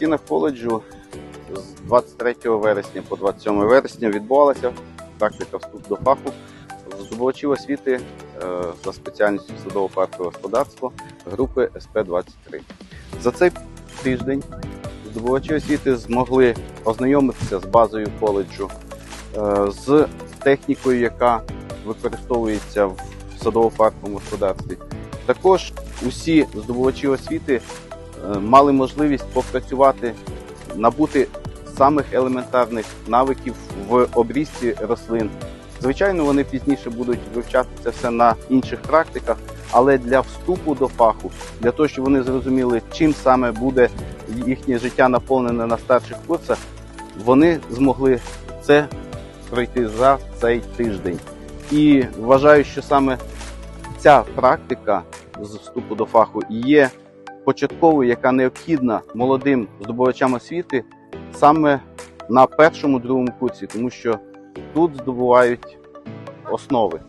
стінах коледжу з 23 вересня по 27 вересня відбувалася практика вступ до фаху здобувачів освіти е, за спеціальністю садово-паркове господарство групи СП-23. За цей тиждень здобувачі освіти змогли ознайомитися з базою коледжу, е, з технікою, яка використовується в садово-парковому господарстві. Також усі здобувачі освіти мали можливість попрацювати, набути самих елементарних навиків в обрізці рослин. Звичайно, вони пізніше будуть вивчати це все на інших практиках, але для вступу до фаху, для того, щоб вони зрозуміли, чим саме буде їхнє життя наповнене на старших курсах, вони змогли це пройти за цей тиждень. І вважаю, що саме ця практика з вступу до фаху є початковою, яка необхідна молодим здобувачам освіти саме на першому другому курсі, тому що тут здобувають основи.